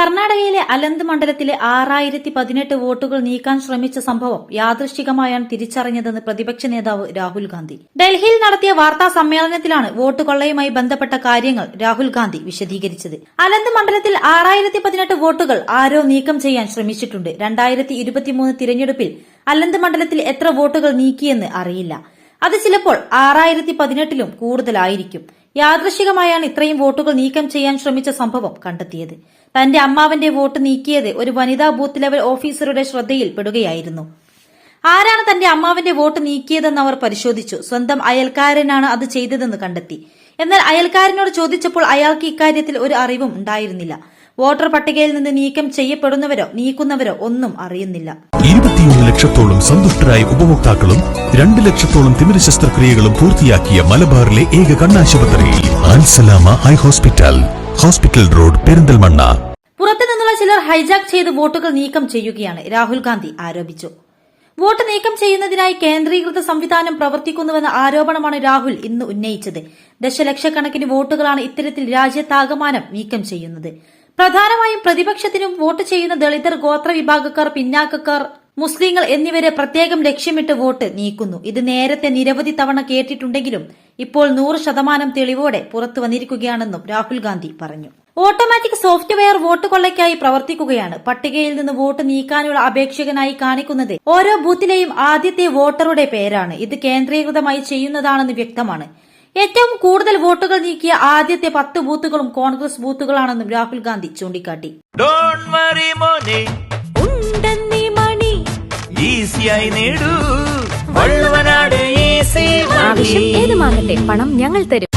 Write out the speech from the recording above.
കർണാടകയിലെ അലന്ത് മണ്ഡലത്തിലെ ആറായിരത്തി പതിനെട്ട് വോട്ടുകൾ നീക്കാൻ ശ്രമിച്ച സംഭവം യാദൃശ്ചികമായാണ് തിരിച്ചറിഞ്ഞതെന്ന് പ്രതിപക്ഷ നേതാവ് രാഹുൽ ഗാന്ധി. ഡൽഹിയിൽ നടത്തിയ വാർത്താ സമ്മേളനത്തിലാണ് വോട്ട് കൊള്ളയുമായി ബന്ധപ്പെട്ട കാര്യങ്ങൾ രാഹുൽ ഗാന്ധി വിശദീകരിച്ചത്. അലന്ത് മണ്ഡലത്തിൽ ആറായിരത്തി പതിനെട്ട് വോട്ടുകൾ ആരോ നീക്കം ചെയ്യാൻ ശ്രമിച്ചിട്ടുണ്ട്. രണ്ടായിരത്തി ഇരുപത്തിമൂന്ന് തിരഞ്ഞെടുപ്പിൽ അലന്ത് മണ്ഡലത്തിൽ എത്ര വോട്ടുകൾ നീക്കിയെന്ന് അറിയില്ല. അത് ചിലപ്പോൾ ആറായിരത്തി പതിനെട്ടിലും കൂടുതലായിരിക്കും. യാദൃശികമായാണ് ഇത്രയും വോട്ടുകൾ നീക്കം ചെയ്യാൻ ശ്രമിച്ച സംഭവം കണ്ടെത്തിയത്. തന്റെ അമ്മാവന്റെ വോട്ട് നീക്കിയത് ഒരു വനിതാ ബൂത്ത് ലെവൽ ഓഫീസറുടെ ശ്രദ്ധയിൽപ്പെടുകയായിരുന്നു. ആരാണ് തന്റെ അമ്മാവന്റെ വോട്ട് നീക്കിയതെന്ന് അവർ പരിശോധിച്ചു. സ്വന്തം അയൽക്കാരനാണ് അത് ചെയ്തതെന്ന് കണ്ടെത്തി. എന്നാൽ അയൽക്കാരനോട് ചോദിച്ചപ്പോൾ അയാൾക്ക് ഇക്കാര്യത്തിൽ ഒരു അറിവും ഉണ്ടായിരുന്നില്ല. വോട്ടർ പട്ടികയിൽ നിന്ന് നീക്കം ചെയ്യപ്പെടുന്നവരോ നീക്കുന്നവരോ ഒന്നും അറിയുന്നില്ല. ഇരുപത്തിയൊന്ന് ലക്ഷത്തോളം സന്തുഷ്ടരായ ഉപഭോക്താക്കളും രണ്ട് ലക്ഷത്തോളം തിമിര ശസ്ത്രക്രിയകളും പൂർത്തിയാക്കിയ മലബാറിലെ ഏക കണ്ണാശുപത്രി Al Salama eye hospital hospital road Perinthalmanna. പുറത്തു നിന്നുള്ള ചിലർ ഹൈജാക്ക് ചെയ്ത് വോട്ടുകൾ നീക്കം ചെയ്യുകയാണ് രാഹുൽ ഗാന്ധി ആരോപിച്ചു. വോട്ട് നീക്കം ചെയ്യുന്നതിനായി കേന്ദ്രീകൃത സംവിധാനം പ്രവർത്തിക്കുന്നുവെന്ന ആരോപണമാണ് രാഹുൽ ഇന്ന് ഉന്നയിച്ചത്. ദശലക്ഷക്കണക്കിന് വോട്ടുകളാണ് ഇത്തരത്തിൽ രാജ്യത്താകമാനം നീക്കം ചെയ്യുന്നത്. പ്രധാനമായും പ്രതിപക്ഷത്തിനും വോട്ട് ചെയ്യുന്ന ദളിതർ ഗോത്ര വിഭാഗക്കാർ പിന്നാക്കക്കാർ മുസ്ലിങ്ങൾ എന്നിവരെ പ്രത്യേകം ലക്ഷ്യമിട്ട് വോട്ട് നീക്കുന്നു. ഇത് നേരത്തെ നിരവധി തവണ കേട്ടിട്ടുണ്ടെങ്കിലും ഇപ്പോൾ നൂറ് ശതമാനം തെളിവോടെ പുറത്തു വന്നിരിക്കുകയാണെന്നും രാഹുൽ ഗാന്ധി പറഞ്ഞു. ഓട്ടോമാറ്റിക് സോഫ്റ്റ്വെയർ വോട്ട് കൊള്ളയ്ക്കായി പ്രവർത്തിക്കുകയാണ്. പട്ടികയിൽ നിന്ന് വോട്ട് നീക്കാനുള്ള അപേക്ഷകനായി കാണിക്കുന്നത് ഓരോ ബൂത്തിലെയും ആദ്യത്തെ വോട്ടറുടെ പേരാണ്. ഇത് കേന്ദ്രീകൃതമായി ചെയ്യുന്നതാണെന്ന് വ്യക്തമാണ്. ഏറ്റവും കൂടുതൽ വോട്ടുകൾ നീക്കിയ ആദ്യത്തെ പത്ത് ബൂത്തുകളും കോൺഗ്രസ് ബൂത്തുകളാണെന്നും രാഹുൽ ഗാന്ധി ചൂണ്ടിക്കാട്ടി. ഏത് മാങ്ങട്ടെ പണം ഞങ്ങൾ തരും.